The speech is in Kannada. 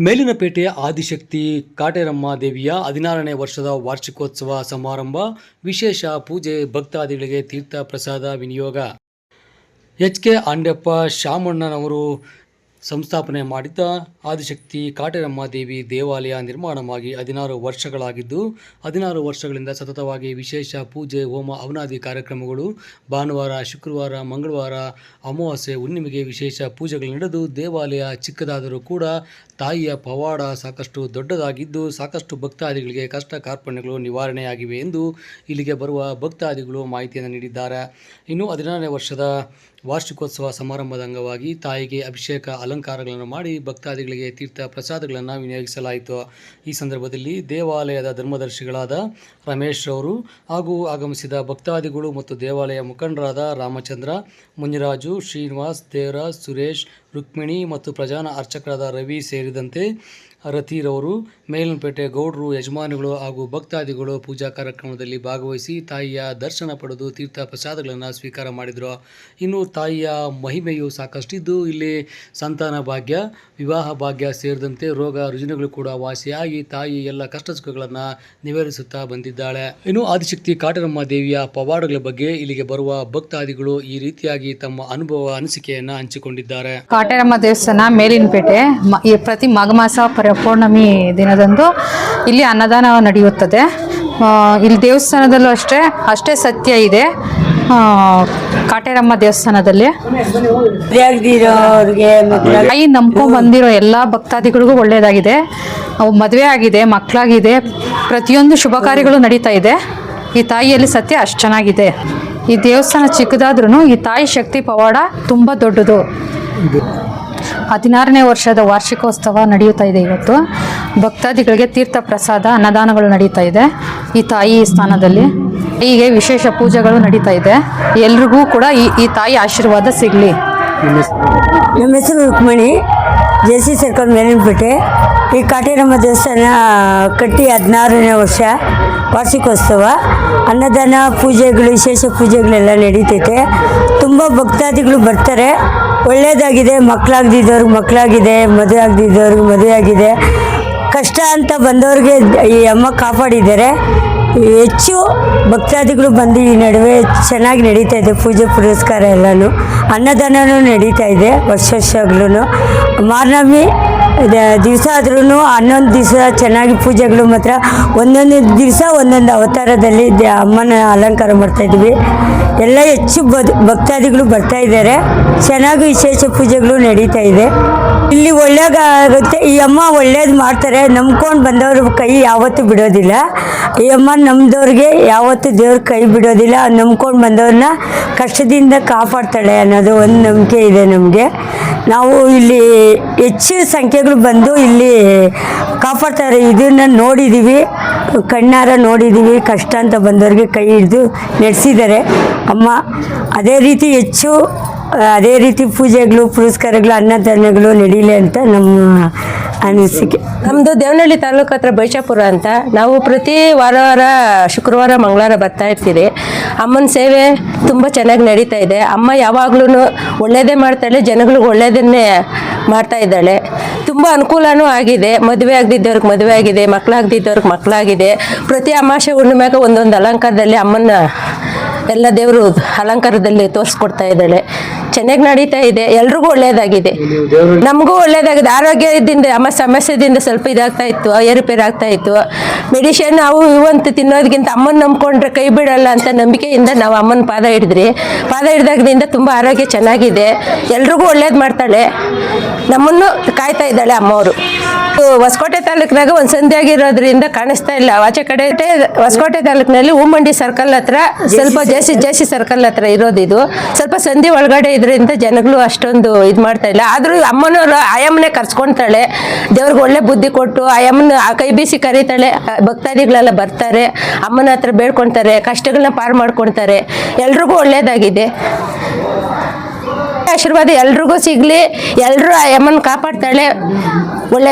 ಮೇಲಿನಪೇಟೆಯ ಆದಿಶಕ್ತಿ ಕಾಟೇರಮ್ಮ ದೇವಿಯ ಹದಿನಾರನೇ ವರ್ಷದ ವಾರ್ಷಿಕೋತ್ಸವ ಸಮಾರಂಭ, ವಿಶೇಷ ಪೂಜೆ, ಭಕ್ತಾದಿಗಳಿಗೆ ತೀರ್ಥ ಪ್ರಸಾದ ವಿನಿಯೋಗ. ಎಚ್ ಕೆ ಆಂಡ್ಯಪ್ಪ, ಶಾಮಣ್ಣನವರು ಸಂಸ್ಥಾಪನೆ ಮಾಡಿದ್ದ ಆದಿಶಕ್ತಿ ಕಾಟೇರಮ್ಮ ದೇವಿ ದೇವಾಲಯ ನಿರ್ಮಾಣವಾಗಿ ಹದಿನಾರು ವರ್ಷಗಳಾಗಿದ್ದು, ಹದಿನಾರು ವರ್ಷಗಳಿಂದ ಸತತವಾಗಿ ವಿಶೇಷ ಪೂಜೆ, ಹೋಮ ಅವನಾದಿ ಕಾರ್ಯಕ್ರಮಗಳು ಭಾನುವಾರ, ಶುಕ್ರವಾರ, ಮಂಗಳವಾರ, ಅಮಾವಾಸ್ಯೆ, ಹುಣ್ಣಿಮೆಗೆ ವಿಶೇಷ ಪೂಜೆಗಳು ನಡೆದು ದೇವಾಲಯ ಚಿಕ್ಕದಾದರೂ ಕೂಡ ತಾಯಿಯ ಪವಾಡ ಸಾಕಷ್ಟು ದೊಡ್ಡದಾಗಿದ್ದು, ಸಾಕಷ್ಟು ಭಕ್ತಾದಿಗಳಿಗೆ ಕಷ್ಟ ಕಾರ್ಪಣ್ಯಗಳು ನಿವಾರಣೆಯಾಗಿವೆ ಎಂದು ಇಲ್ಲಿಗೆ ಬರುವ ಭಕ್ತಾದಿಗಳು ಮಾಹಿತಿಯನ್ನು ನೀಡಿದ್ದಾರೆ. ಇನ್ನು ಹದಿನಾರನೇ ವರ್ಷದ ವಾರ್ಷಿಕೋತ್ಸವ ಸಮಾರಂಭದ ಅಂಗವಾಗಿ ತಾಯಿಗೆ ಅಭಿಷೇಕ ಅಲಂಕಾರಗಳನ್ನು ಮಾಡಿ ಭಕ್ತಾದಿಗಳಿಗೆ ತೀರ್ಥ ಪ್ರಸಾದಗಳನ್ನು ವಿನಿಯೋಗಿಸಲಾಯಿತು. ಈ ಸಂದರ್ಭದಲ್ಲಿ ದೇವಾಲಯದ ಧರ್ಮದರ್ಶಿಗಳಾದ ರಮೇಶ್ ಅವರು ಹಾಗೂ ಆಗಮಿಸಿದ ಭಕ್ತಾದಿಗಳು ಮತ್ತು ದೇವಾಲಯ ಮುಖಂಡರಾದ ರಾಮಚಂದ್ರ, ಮುನಿರಾಜು, ಶ್ರೀನಿವಾಸ್ ದೇವರಾಜ್ ಸುರೇಶ್, ರುಕ್ಮಿಣಿ ಮತ್ತು ಪ್ರಜಾನ ಅರ್ಚಕರಾದ ರವಿ ಸೇರಿದಂತೆ ರತಿರವರು ಮೇಲನಪೇಟೆ ಗೌಡರು, ಯಜಮಾನಿಗಳು ಹಾಗೂ ಭಕ್ತಾದಿಗಳು ಪೂಜಾ ಕಾರ್ಯಕ್ರಮದಲ್ಲಿ ಭಾಗವಹಿಸಿ ತಾಯಿಯ ದರ್ಶನ ಪಡೆದು ತೀರ್ಥ ಪ್ರಸಾದಗಳನ್ನು ಸ್ವೀಕಾರ ಮಾಡಿದರು. ಇನ್ನು ತಾಯಿಯ ಮಹಿಮೆಯು ಸಾಕಷ್ಟಿದ್ದು, ಇಲ್ಲಿ ಸಂತಾನ ಭಾಗ್ಯ, ವಿವಾಹ ಭಾಗ್ಯ ಸೇರಿದಂತೆ ರೋಗ ರುಜಿನಗಳು ಕೂಡ ವಾಸಿಯಾಗಿ ತಾಯಿ ಎಲ್ಲ ಕಷ್ಟ ಸುಖಗಳನ್ನು ನಿವಾರಿಸುತ್ತಾ ಬಂದಿದ್ದಾಳೆ. ಇನ್ನು ಆದಿಶಕ್ತಿ ಕಾಟರಮ್ಮ ದೇವಿಯ ಪವಾಡಗಳ ಬಗ್ಗೆ ಇಲ್ಲಿಗೆ ಬರುವ ಭಕ್ತಾದಿಗಳು ಈ ರೀತಿಯಾಗಿ ತಮ್ಮ ಅನುಭವ ಅನಿಸಿಕೆಯನ್ನು ಹಂಚಿಕೊಂಡಿದ್ದಾರೆ. ಕಾಟರಮ್ಮ ದೇವಸ್ಥಾನ ಮೇಲಿನಪೇಟೆ ಪ್ರತಿ ಮಾಘ ಮಾಸ ಪರ ಪೌರ್ಣಮಿ ದಿನದಂದು ಇಲ್ಲಿ ಅನ್ನದಾನ ನಡೆಯುತ್ತದೆ. ಇಲ್ಲಿ ದೇವಸ್ಥಾನದಲ್ಲೂ ಅಷ್ಟೇ ಅಷ್ಟೇ ಸತ್ಯ ಇದೆ. ಕಾಟೇರಮ್ಮ ದೇವಸ್ಥಾನದಲ್ಲಿ. ತಾಯಿ ನಂಬ್ಕೊಂಡ್ ಬಂದಿರೋ ಎಲ್ಲ ಭಕ್ತಾದಿಗಳಿಗೂ ಒಳ್ಳೆಯದಾಗಿದೆ. ಅವು ಮದುವೆ ಆಗಿದೆ, ಮಕ್ಕಳಾಗಿದೆ, ಪ್ರತಿಯೊಂದು ಶುಭ ಕಾರ್ಯಗಳು ನಡೀತಾ ಇದೆ. ಈ ತಾಯಿಯಲ್ಲಿ ಸತ್ಯ ಅಷ್ಟು ಚೆನ್ನಾಗಿದೆ. ಈ ದೇವಸ್ಥಾನ ಚಿಕ್ಕದಾದ್ರೂ ಈ ತಾಯಿ ಶಕ್ತಿ ಪವಾಡ ತುಂಬ ದೊಡ್ಡದು. ಹದಿನಾರನೇ ವರ್ಷದ ವಾರ್ಷಿಕೋತ್ಸವ ನಡೆಯುತ್ತಾ ಇದೆ ಇವತ್ತು. ಭಕ್ತಾದಿಗಳಿಗೆ ತೀರ್ಥ ಪ್ರಸಾದ, ಅನ್ನದಾನಗಳು ನಡೀತಾ ಇದೆ ಈ ತಾಯಿ ಸ್ಥಾನದಲ್ಲಿ. ಹೀಗೆ ವಿಶೇಷ ಪೂಜೆಗಳು ನಡೀತಾ ಇದೆ. ಎಲ್ರಿಗೂ ಕೂಡ ಈ ಈ ತಾಯಿ ಆಶೀರ್ವಾದ ಸಿಗಲಿ. ನಮ್ಮ ಹೆಸರು Rukmini, J C circle Melinapete ಈ ಕಾಟೇರಮ್ಮ ದೇವಸ್ಥಾನ ಕಟ್ಟಿ ಹದಿನಾರನೇ ವರ್ಷ ವಾರ್ಷಿಕೋತ್ಸವ. ಅನ್ನದಾನ ಪೂಜೆಗಳು, ವಿಶೇಷ ಪೂಜೆಗಳೆಲ್ಲ ನಡೀತೈತೆ. ತುಂಬ ಭಕ್ತಾದಿಗಳು ಬರ್ತಾರೆ. ಒಳ್ಳೆಯದಾಗಿದೆ ಮಕ್ಕಳಾಗ್ದಿದ್ದವ್ರಿಗೆ ಮಕ್ಕಳಾಗಿದೆ ಮದುವೆ ಆಗದಿದ್ದವ್ರಿಗೆ ಮದುವೆ ಆಗಿದೆ ಕಷ್ಟ ಅಂತ ಬಂದವ್ರಿಗೆ ಈ ಅಮ್ಮ ಕಾಪಾಡಿದ್ದಾರೆ. ಹೆಚ್ಚು ಭಕ್ತಾದಿಗಳು ಬಂದು ಈ ನಡುವೆ ಚೆನ್ನಾಗಿ ನಡೀತಾ ಇದೆ, ಪೂಜೆ ಪುರಸ್ಕಾರ ಎಲ್ಲನೂ. ಅನ್ನದಾನವೂ ನಡೀತಾ ಇದೆ, ವರ್ಷ ವರ್ಷಗ್ಲೂ ಮಾರ್ನಮಿ ದಿವಸ ಆದ್ರೂ ಹನ್ನೊಂದು ದಿವಸ ಚೆನ್ನಾಗಿ ಪೂಜೆಗಳು ಮಾತ್ರ ಒಂದೊಂದು ದಿವಸ ಒಂದೊಂದು ಅವತಾರದಲ್ಲಿ ಅಮ್ಮನ ಅಲಂಕಾರ ಮಾಡ್ತಾ ಇದ್ವಿ. ಎಲ್ಲ ಹೆಚ್ಚು ಭಕ್ತಾದಿಗಳು ಬರ್ತಾ ಇದ್ದಾರೆ. ಚೆನ್ನಾಗಿ ವಿಶೇಷ ಪೂಜೆಗಳು ನಡೀತಾ ಇದೆ. ಇಲ್ಲಿ ಒಳ್ಳೇದಾಗುತ್ತೆ. ಈ ಅಮ್ಮ ಒಳ್ಳೇದು ಮಾಡ್ತಾರೆ. ನಂಬ್ಕೊಂಡು ಬಂದವ್ರ ಕೈ ಯಾವತ್ತೂ ಬಿಡೋದಿಲ್ಲ. ಈ ಅಮ್ಮ ನಮ್ದವ್ರಿಗೆ ಯಾವತ್ತೂ ದೇವ್ರ ಕೈ ಬಿಡೋದಿಲ್ಲ. ನಂಬ್ಕೊಂಡು ಬಂದವ್ರನ್ನ ಕಷ್ಟದಿಂದ ಕಾಪಾಡ್ತಾಳೆ ಅನ್ನೋದು ಒಂದು ನಂಬಿಕೆ ಇದೆ ನಮಗೆ. ನಾವು ಇಲ್ಲಿ ಹೆಚ್ಚು ಸಂಖ್ಯೆಗಳು ಬಂದು ಇಲ್ಲಿ ಕಾಪಾಡ್ತಾರೆ. ಇದನ್ನು ನೋಡಿದ್ದೀವಿ ಕಣ್ಣಾರ ನೋಡಿದ್ದೀವಿ ಕಷ್ಟ ಅಂತ ಬಂದವ್ರಿಗೆ ಕೈ ಹಿಡಿದು ನಡೆಸಿದ್ದಾರೆ. ಅಮ್ಮ, ಅದೇ ರೀತಿ ಹೆಚ್ಚು ಅದೇ ರೀತಿ ಪೂಜೆಗಳು, ಪುರಸ್ಕಾರಗಳು, ಅನ್ನದಾನಗಳು ನಡೀಲಿ ಅಂತ ನಮ್ಮ ಅನಿಸಿಕೆ. ನಮ್ಮದು ದೇವನಹಳ್ಳಿ ತಾಲೂಕು ಹತ್ರ ಬೈಶಾಪುರ ಅಂತ. ನಾವು ಪ್ರತಿ ವಾರ ವಾರ, ಶುಕ್ರವಾರ, ಮಂಗಳವಾರ ಬರ್ತಾ ಇರ್ತೀವಿ. ಅಮ್ಮನ ಸೇವೆ ತುಂಬ ಚೆನ್ನಾಗಿ ನಡೀತಾ ಇದೆ. ಅಮ್ಮ ಯಾವಾಗ್ಲೂ ಒಳ್ಳೆಯದೇ ಮಾಡ್ತಾಳೆ, ಜನಗಳಿಗೆ ಒಳ್ಳೆಯದನ್ನೇ ಮಾಡ್ತಾ ಇದ್ದಾಳೆ. ತುಂಬ ಅನುಕೂಲನೂ ಆಗಿದೆ. ಮದುವೆ ಆಗದಿದ್ದವ್ರಿಗೆ ಮದುವೆ ಆಗಿದೆ ಮಕ್ಕಳಾಗದಿದ್ದವ್ರಿಗೆ ಮಕ್ಕಳಾಗಿದೆ ಪ್ರತಿ ಅಮಾಸೆ ಹುಣ್ಣಿಮ್ಯಾಗ ಒಂದೊಂದು ಅಲಂಕಾರದಲ್ಲಿ ಅಮ್ಮನ ಎಲ್ಲ ದೇವರು ಅಲಂಕಾರದಲ್ಲಿ ತೋರಿಸ್ಕೊಡ್ತಾ ಇದ್ದಾಳೆ. ಚೆನ್ನಾಗಿ ನಡೀತಾ ಇದೆ. ಎಲ್ರಿಗೂ ಒಳ್ಳೇದಾಗಿದೆ. ನಮಗೂ ಒಳ್ಳೇದಾಗಿದೆ. ಆರೋಗ್ಯದಿಂದ ಅಮ್ಮ ಸಮಸ್ಯೆದಿಂದ ಸ್ವಲ್ಪ ಇದಾಗ್ತಾ ಇತ್ತು ಏರುಪೇರು ಆಗ್ತಾ ಇತ್ತು. ಮೆಡಿಷನ್ ಅವು ಇವು ಅಂತ ತಿನ್ನೋದಕ್ಕಿಂತ ಅಮ್ಮನ ನಂಬ್ಕೊಂಡ್ರೆ ಕೈ ಬಿಡಲ್ಲ ಅಂತ ನಂಬಿಕೆಯಿಂದ ನಾವು ಅಮ್ಮನ ಪಾದ ಹಿಡಿದ್ರಿ ಪಾದ ಹಿಡ್ದಾಗದಿಂದ ತುಂಬ ಆರೋಗ್ಯ ಚೆನ್ನಾಗಿದೆ. ಎಲ್ರಿಗೂ ಒಳ್ಳೇದು ಮಾಡ್ತಾಳೆ. ನಮ್ಮನ್ನು ಕಾಯ್ತಾ ಇದ್ದಾಳೆ ಅಮ್ಮವರು. ಹೊಸಕೋಟೆ ತಾಲೂಕಿನಾಗ ಒಂದು ಸಂಧಿ ಆಗಿರೋದ್ರಿಂದ ಕಾಣಿಸ್ತಾ ಇಲ್ಲ. ಆಚೆ ಕಡೆ ಹೊಸಕೋಟೆ ತಾಲೂಕಿನಲ್ಲಿ ಹೂಮಂಡಿ ಸರ್ಕಲ್ ಹತ್ರ ಸ್ವಲ್ಪ ಜೇಸಿ ಜೇಸಿ ಸರ್ಕಲ್ ಹತ್ರ ಇರೋದು ಇದು. ಸ್ವಲ್ಪ ಸಂಧಿ ಒಳಗಡೆ ಇದರಿಂದ ಜನಗಳು ಅಷ್ಟೊಂದು ಇದು ಮಾಡ್ತಾ ಇಲ್ಲ. ಆದರೂ ಅಮ್ಮನವರು ಆಯಮ್ಮನೆ ಕರ್ಸ್ಕೊಳ್ತಾಳೆ ದೇವ್ರಿಗೆ ಒಳ್ಳೆ ಬುದ್ಧಿ ಕೊಟ್ಟು ಆಯಮ್ಮನ ಕೈ ಬೀಸಿ ಕರೀತಾಳೆ. ಭಕ್ತಾದಿಗಳೆಲ್ಲ ಬರ್ತಾರೆ, ಅಮ್ಮನ ಹತ್ರ ಬೇಡ್ಕೊಂತಾರೆ, ಕಷ್ಟಗಳನ್ನ ಪಾರು ಮಾಡ್ಕೊಳ್ತಾರೆ ಎಲ್ರಿಗೂ ಒಳ್ಳೇದಾಗಿದೆ. ಆಶೀರ್ವಾದ ಎಲ್ರಿಗೂ ಸಿಗ್ಲಿ ಎಲ್ಲರೂ ಅಮ್ಮನ ಕಾಪಾಡ್ತಾಳೆ, ಒಳ್ಳೆ